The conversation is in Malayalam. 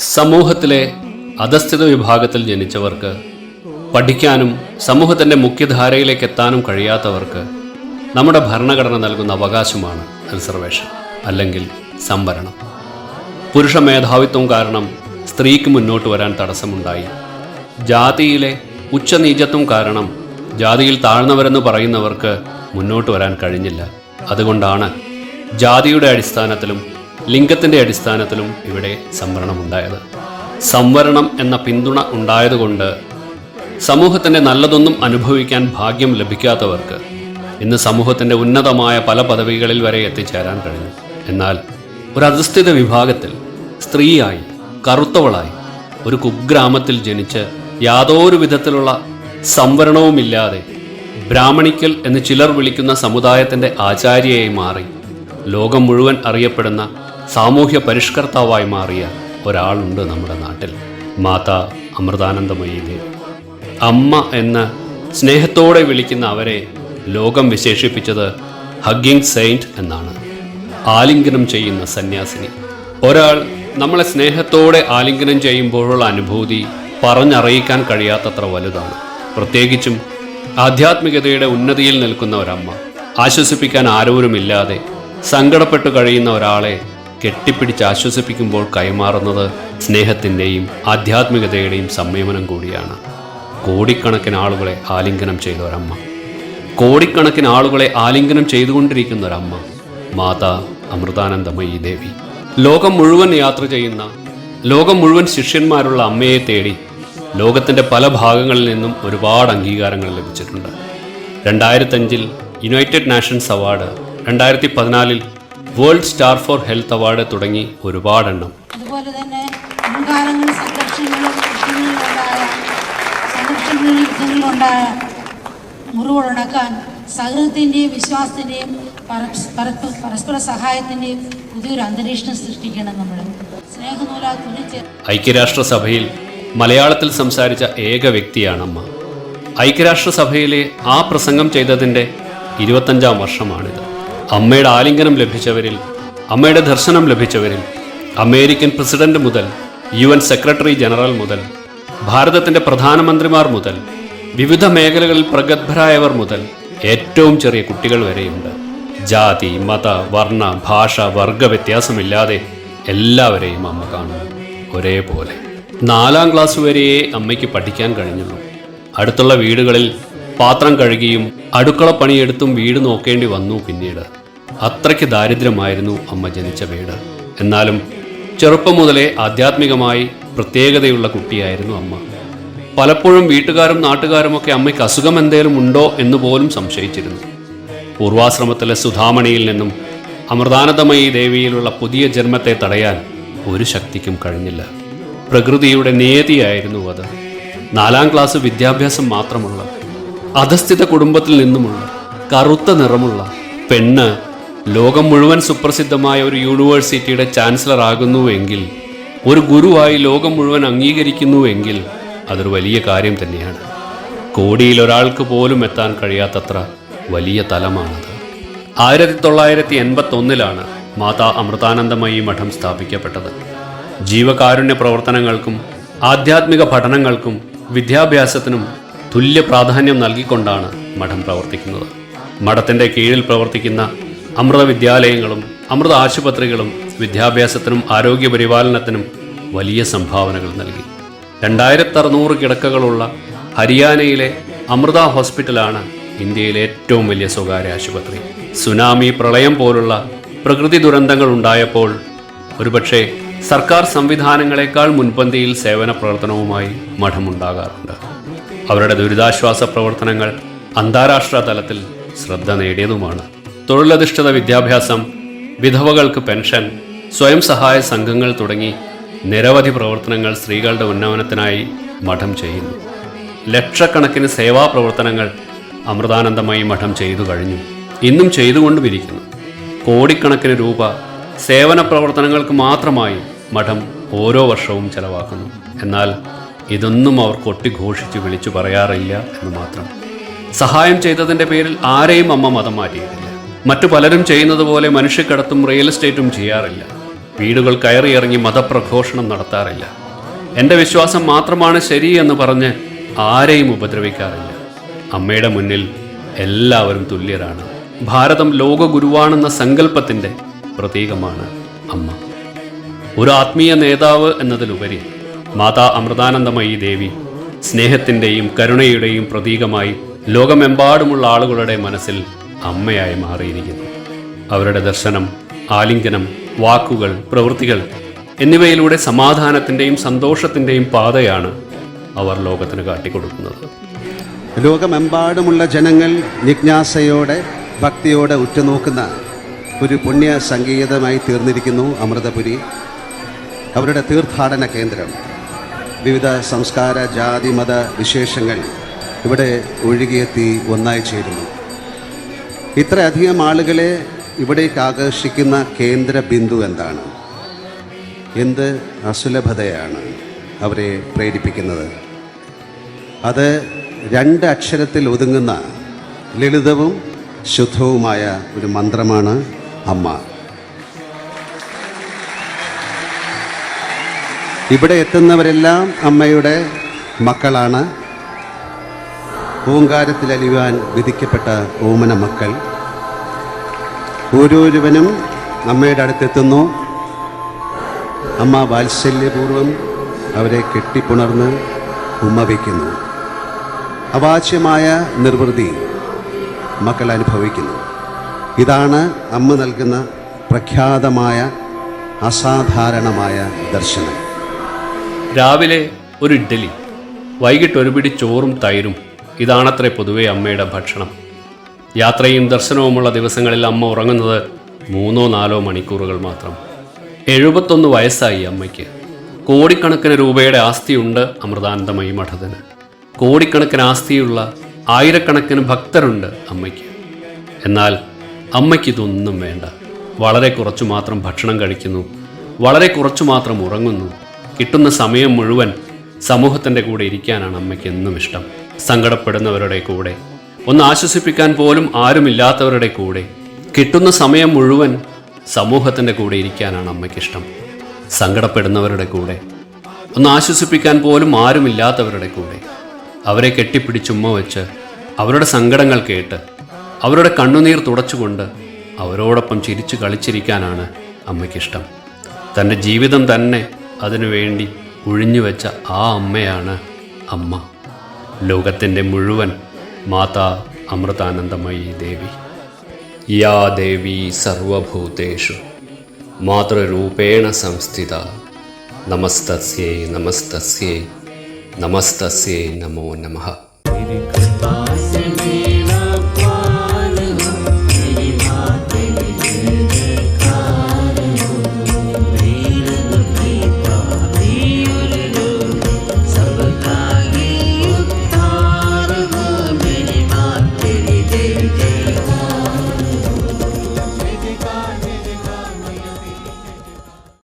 സമൂഹത്തിലെ അധസ്ഥിത വിഭാഗത്തിൽ ജനിച്ചവർക്ക് പഠിക്കാനും സമൂഹത്തിന്റെ മുഖ്യധാരയിലേക്ക് എത്താനും കഴിയാത്തവർക്ക് നമ്മുടെ ഭരണഘടന നൽകുന്ന അവകാശമാണ് റിസർവേഷൻ അല്ലെങ്കിൽ സംവരണം. പുരുഷ മേധാവിത്വം കാരണം സ്ത്രീക്ക് മുന്നോട്ട് വരാൻ തടസ്സമുണ്ടായി. ജാതിയിലെ ഉച്ചനീചത്വം കാരണം ജാതിയിൽ താഴ്ന്നവരെന്ന് പറയുന്നവർക്ക് മുന്നോട്ട് വരാൻ കഴിഞ്ഞില്ല. അതുകൊണ്ടാണ് ജാതിയുടെ അടിസ്ഥാനത്തിലും ലിംഗത്തിന്റെ അടിസ്ഥാനത്തിലും ഇവിടെ സംവരണം സംവരണമുണ്ടായത് സംവരണം എന്ന പിന്തുണ ഉണ്ടായതുകൊണ്ട് സമൂഹത്തിന്റെ നല്ലതൊന്നും അനുഭവിക്കാൻ ഭാഗ്യം ലഭിക്കാത്തവർക്ക് ഇന്ന് സമൂഹത്തിന്റെ ഉന്നതമായ പല പദവികളിൽ വരെ എത്തിച്ചേരാൻ കഴിഞ്ഞു. എന്നാൽ ഒരു അധിഷ്ഠിത വിഭാഗത്തിൽ സ്ത്രീയായി കറുത്തവളായി ഒരു കുഗ്രാമത്തിൽ ജനിച്ച് യാതൊരു വിധത്തിലുള്ള സംവരണവുമില്ലാതെ ബ്രാഹ്മണിക്കൽ എന്ന് ചിലർ വിളിക്കുന്ന സമുദായത്തിന്റെ ആചാര്യയായി മാറി ലോകം മുഴുവൻ അറിയപ്പെടുന്ന സാമൂഹ്യ പരിഷ്കർത്താവായി മാറിയ ഒരാളുണ്ട് നമ്മുടെ നാട്ടിൽ മാതാ അമൃതാനന്ദമയി അമ്മ എന്ന് സ്നേഹത്തോടെ വിളിക്കുന്ന അവരെ ലോകം വിശേഷിപ്പിച്ചത് ഹഗ്ഗിംഗ് സെയിന്റ് എന്നാണ്. ആലിംഗനം ചെയ്യുന്ന സന്യാസിനി. ഒരാൾ നമ്മളെ സ്നേഹത്തോടെ ആലിംഗനം ചെയ്യുമ്പോഴുള്ള അനുഭൂതി പറഞ്ഞറിയിക്കാൻ കഴിയാത്തത്ര വലുതാണ്. പ്രത്യേകിച്ചും ആധ്യാത്മികതയുടെ ഉന്നതിയിൽ നിൽക്കുന്ന ഒരമ്മ ആശ്വസിപ്പിക്കാൻ ആരോരുമില്ലാതെ സങ്കടപ്പെട്ടു കഴിയുന്ന ഒരാളെ കെട്ടിപ്പിടിച്ച് ആശ്വസിപ്പിക്കുമ്പോൾ കൈമാറുന്നത് സ്നേഹത്തിന്റെയും ആധ്യാത്മികതയുടെയും സംയമനം കൂടിയാണ്. കോടിക്കണക്കിന് ആളുകളെ ആലിംഗനം ചെയ്ത ഒരമ്മ കോടിക്കണക്കിന് ആളുകളെ ആലിംഗനം ചെയ്തുകൊണ്ടിരിക്കുന്ന ഒരമ്മ മാതാ അമൃതാനന്ദമയി ദേവി. ലോകം മുഴുവൻ യാത്ര ചെയ്യുന്ന ലോകം മുഴുവൻ ശിഷ്യന്മാരുള്ള അമ്മയെ തേടി ലോകത്തിന്റെ പല ഭാഗങ്ങളിൽ നിന്നും ഒരുപാട് അംഗീകാരങ്ങൾ ലഭിച്ചിട്ടുണ്ട്. രണ്ടായിരത്തഞ്ചിൽ യുണൈറ്റഡ് നാഷൻസ് അവാർഡ് രണ്ടായിരത്തി പതിനാലിൽ world star for health award തുടങ്ങി ഒരുപാടെണ്ണം. അതുപോലെ തന്നെ മുൻകാലങ്ങളിൽ സംഘർഷങ്ങളും യുദ്ധങ്ങളിലുണ്ടായ സംഘർഷങ്ങളിലും യുദ്ധങ്ങളിലുണ്ടായ മുറിവുണക്കാൻ സൗഹൃദത്തിന്റെയും വിശ്വാസത്തിന്റെയും പരസ്- പരസ്പ- പരസ്പര സഹായത്തിന്റെയും പുതിയൊരു അന്തരീക്ഷം സൃഷ്ടിക്കണം നമ്മൾ തുണിച്ച് ഐക്യരാഷ്ട്രസഭയിൽ മലയാളത്തിൽ സംസാരിച്ച ഏക വ്യക്തിയാണ് അമ്മ. ഐക്യരാഷ്ട്രസഭയിലെ ആ പ്രസംഗം ചെയ്തതിന്റെ ഇരുപത്തഞ്ചാം വർഷമാണിത്. അമ്മയുടെ ആലിംഗനം ലഭിച്ചവരിൽ അമ്മയുടെ ദർശനം ലഭിച്ചവരിൽ അമേരിക്കൻ പ്രസിഡന്റ് മുതൽ യു എൻ സെക്രട്ടറി ജനറൽ മുതൽ ഭാരതത്തിന്റെ പ്രധാനമന്ത്രിമാർ മുതൽ വിവിധ മേഖലകളിൽ പ്രഗത്ഭരായവർ മുതൽ ഏറ്റവും ചെറിയ കുട്ടികൾ വരെയുണ്ട്. ജാതി മത വർണ ഭാഷ വർഗ വ്യത്യാസമില്ലാതെ എല്ലാവരെയും അമ്മ കാണുന്നു. ഒരേപോലെ. നാലാം ക്ലാസ് വരെയേ അമ്മയ്ക്ക് പഠിക്കാൻ കഴിഞ്ഞുള്ളൂ. അടുത്തുള്ള വീടുകളിൽ പാത്രം കഴുകിയും അടുക്കള പണിയെടുത്തും വീട് നോക്കേണ്ടി വന്നു പിന്നീട്. അത്രയ്ക്ക് ദാരിദ്ര്യമായിരുന്നു അമ്മ ജനിച്ച വീട്. എന്നാലും ചെറുപ്പം മുതലേ ആധ്യാത്മികമായി പ്രത്യേകതയുള്ള കുട്ടിയായിരുന്നു അമ്മ. പലപ്പോഴും വീട്ടുകാരും നാട്ടുകാരുമൊക്കെ അമ്മയ്ക്ക് അസുഖം എന്തേലും ഉണ്ടോ എന്ന് പോലും സംശയിച്ചിരുന്നു. പൂർവാശ്രമത്തിലെ സുധാമണിയിൽ നിന്നും അമൃതാനന്ദമയി ദേവിയിലുള്ള പുതിയ ജന്മത്തെ തടയാൻ ഒരു ശക്തിക്കും കഴിഞ്ഞില്ല. പ്രകൃതിയുടെ നിയതിയായിരുന്നു അത്. നാലാം ക്ലാസ് വിദ്യാഭ്യാസം മാത്രമുള്ള അധസ്ഥിത കുടുംബത്തിൽ നിന്നുമുള്ള കറുത്ത നിറമുള്ള പെണ്ണ് ലോകം മുഴുവൻ സുപ്രസിദ്ധമായ ഒരു യൂണിവേഴ്സിറ്റിയുടെ ചാൻസലർ ആകുന്നുവെങ്കിൽ ഒരു ഗുരുവായി ലോകം മുഴുവൻ അംഗീകരിക്കുന്നുവെങ്കിൽ അതൊരു വലിയ കാര്യം തന്നെയാണ്. കോടിയിൽ ഒരാൾക്ക് പോലും എത്താൻ കഴിയാത്തത്ര വലിയ തലമാണത്. ആയിരത്തി തൊള്ളായിരത്തി എൺപത്തി ഒന്നിലാണ് മാതാ അമൃതാനന്ദമയി മഠം സ്ഥാപിക്കപ്പെട്ടത്. ജീവകാരുണ്യ പ്രവർത്തനങ്ങൾക്കും ആധ്യാത്മിക പഠനങ്ങൾക്കും വിദ്യാഭ്യാസത്തിനും തുല്യ പ്രാധാന്യം നൽകിക്കൊണ്ടാണ് മഠം പ്രവർത്തിക്കുന്നത്. മഠത്തിന്റെ കീഴിൽ പ്രവർത്തിക്കുന്ന അമൃത വിദ്യാലയങ്ങളും അമൃത ആശുപത്രികളും വിദ്യാഭ്യാസത്തിനും ആരോഗ്യ പരിപാലനത്തിനും വലിയ സംഭാവനകൾ നൽകി. രണ്ടായിരത്തി അറുന്നൂറ് കിടക്കകളുള്ള ഹരിയാനയിലെ അമൃത ഹോസ്പിറ്റലാണ് ഇന്ത്യയിലെ ഏറ്റവും വലിയ സ്വകാര്യ ആശുപത്രി. സുനാമി പ്രളയം പോലുള്ള പ്രകൃതി ദുരന്തങ്ങൾ ഉണ്ടായപ്പോൾ ഒരുപക്ഷെ സർക്കാർ സംവിധാനങ്ങളെക്കാൾ മുൻപന്തിയിൽ സേവന പ്രവർത്തനവുമായി മഠമുണ്ടാകാറുണ്ട്. അവരുടെ ദുരിതാശ്വാസ പ്രവർത്തനങ്ങൾ അന്താരാഷ്ട്ര തലത്തിൽ ശ്രദ്ധ നേടിയതുമാണ്. തൊഴിലധിഷ്ഠിത വിദ്യാഭ്യാസം വിധവകൾക്ക് പെൻഷൻ സ്വയം സഹായ സംഘങ്ങൾ തുടങ്ങി നിരവധി പ്രവർത്തനങ്ങൾ സ്ത്രീകളുടെ ഉന്നമനത്തിനായി മഠം ചെയ്യുന്നു. ലക്ഷക്കണക്കിന് സേവാ പ്രവർത്തനങ്ങൾ അമൃതാനന്ദമായി മഠം ചെയ്തു കഴിഞ്ഞു. ഇന്നും ചെയ്തുകൊണ്ടുമിരിക്കുന്നു. കോടിക്കണക്കിന് രൂപ സേവന പ്രവർത്തനങ്ങൾക്ക് മാത്രമായി മഠം ഓരോ വർഷവും ചെലവാക്കുന്നു. എന്നാൽ ഇതൊന്നും അവർ കൊട്ടിഘോഷിച്ച് വിളിച്ചു പറയാറില്ല എന്ന് മാത്രം. സഹായം ചെയ്തതിന്റെ പേരിൽ ആരെയും അമ്മ മതം മാറ്റിയിട്ടില്ല. മറ്റു പലരും ചെയ്യുന്നത് പോലെ മനുഷ്യക്കടത്തും റിയൽ എസ്റ്റേറ്റും ചെയ്യാറില്ല. വീടുകൾ കയറിയിറങ്ങി മതപ്രഘോഷണം നടത്താറില്ല. എന്റെ വിശ്വാസം മാത്രമാണ് ശരി എന്ന് പറഞ്ഞ് ആരെയും ഉപദ്രവിക്കാറില്ല. അമ്മയുടെ മുന്നിൽ എല്ലാവരും തുല്യരാണ്. ഭാരതം ലോകഗുരുവാണെന്ന സങ്കല്പത്തിന്റെ പ്രതീകമാണ് അമ്മ. ഒരു ആത്മീയ നേതാവ് എന്നതിലുപരി മാതാ അമൃതാനന്ദമയി ദേവി സ്നേഹത്തിന്റെയും കരുണയുടെയും പ്രതീകമായി ലോകമെമ്പാടുമുള്ള ആളുകളുടെ മനസ്സിൽ അമ്മയായി മാറിയിരിക്കുന്നു. അവരുടെ ദർശനം ആലിംഗനം വാക്കുകൾ പ്രവൃത്തികൾ എന്നിവയിലൂടെ സമാധാനത്തിന്റെയും സന്തോഷത്തിന്റെയും പാതയാണ് അവർ ലോകത്തിന് കാട്ടിക്കൊടുക്കുന്നത്. ലോകമെമ്പാടുമുള്ള ജനങ്ങൾ ജിജ്ഞാസയോടെ ഭക്തിയോടെ ഉറ്റുനോക്കുന്ന ഒരു പുണ്യ സംഗീതമായി തീർന്നിരിക്കുന്നു അമൃതപുരി. അവരുടെ തീർത്ഥാടന കേന്ദ്രം. വിവിധ സംസ്കാര ജാതി മത വിശേഷങ്ങൾ ഇവിടെ ഒഴുകിയെത്തി ഒന്നായി ചേരുന്നു. ഇത്രയധികം ആളുകളെ ഇവിടേക്ക് ആകർഷിക്കുന്ന കേന്ദ്ര ബിന്ദു എന്താണ്? എന്ത് അസുലഭതയാണ് അവരെ പ്രേരിപ്പിക്കുന്നത്? അത് രണ്ട് അക്ഷരത്തിൽ ഒതുങ്ങുന്ന ലളിതവും ശുദ്ധവുമായ ഒരു മന്ത്രമാണ് അമ്മ. ഇവിടെ എത്തുന്നവരെല്ലാം അമ്മയുടെ മക്കളാണ്. പൂങ്കാരത്തിലലിയുവാൻ വിധിക്കപ്പെട്ട ഓമന മക്കൾ. ഓരോരുവനും അമ്മയുടെ അടുത്തെത്തുന്നു. അമ്മ വാത്സല്യപൂർവം അവരെ കെട്ടിപ്പുണർന്ന് ഉമ്മ വയ്ക്കുന്നു. അവാച്യമായ നിർവൃതി മക്കൾ അനുഭവിക്കുന്നു. ഇതാണ് അമ്മ നൽകുന്ന പ്രഖ്യാതമായ അസാധാരണമായ ദർശനം. രാവിലെ ഒരു ഇഡ്ഡലി വൈകിട്ട് ഒരു പിടി ചോറും തൈരും. ഇതാണത്രേ പൊതുവെ അമ്മയുടെ ഭക്ഷണം. യാത്രയും ദർശനവുമുള്ള ദിവസങ്ങളിൽ അമ്മ ഉറങ്ങുന്നത് മൂന്നോ നാലോ മണിക്കൂറുകൾ മാത്രം. എഴുപത്തൊന്ന് വയസ്സായി അമ്മയ്ക്ക്. കോടിക്കണക്കിന് രൂപയുടെ ആസ്തിയുണ്ട് അമൃതാനന്ദമയി മഠത്തിന് കോടിക്കണക്കിന് ആസ്തിയുള്ള ആയിരക്കണക്കിന് ഭക്തരുണ്ട് അമ്മയ്ക്ക്. എന്നാൽ അമ്മയ്ക്ക് ഇതൊന്നും വേണ്ട. വളരെ കുറച്ചു മാത്രം ഭക്ഷണം കഴിക്കുന്നു. വളരെ കുറച്ചു മാത്രം ഉറങ്ങുന്നു. കിട്ടുന്ന സമയം മുഴുവൻ സമൂഹത്തിന്റെ കൂടെ ഇരിക്കാനാണ് അമ്മയ്ക്ക് എന്നും ഇഷ്ടം. സങ്കടപ്പെടുന്നവരുടെ കൂടെ. ഒന്ന് ആശ്വസിപ്പിക്കാൻ പോലും ആരുമില്ലാത്തവരുടെ കൂടെ. കിട്ടുന്ന സമയം മുഴുവൻ സമൂഹത്തിന്റെ കൂടെ ഇരിക്കാനാണ് അമ്മയ്ക്കിഷ്ടം സങ്കടപ്പെടുന്നവരുടെ കൂടെ. ഒന്ന് ആശ്വസിപ്പിക്കാൻ പോലും ആരുമില്ലാത്തവരുടെ കൂടെ. അവരെ കെട്ടിപ്പിടിച്ചുമ്മ വെച്ച് അവരുടെ സങ്കടങ്ങൾ കേട്ട് അവരുടെ കണ്ണുനീർ തുടച്ചുകൊണ്ട് അവരോടൊപ്പം ചിരിച്ചു കളിച്ചിരിക്കാനാണ് അമ്മയ്ക്കിഷ്ടം തന്റെ ജീവിതം തന്നെ അതിനുവേണ്ടി ഒഴിഞ്ഞുവെച്ച ആ അമ്മയാണ് അമ്മ. ലോകത്തിന്റെ മുഴുവൻ മാതാ അമൃതാനന്ദമയി ദേവി. യാ ദേവി സർവഭൂതേഷു. മാതൃരൂപേണ സംസ്ഥിത. നമസ്തസ്യേ നമസ്തസ്യേ നമസ്തസ്യേ നമോ നമ.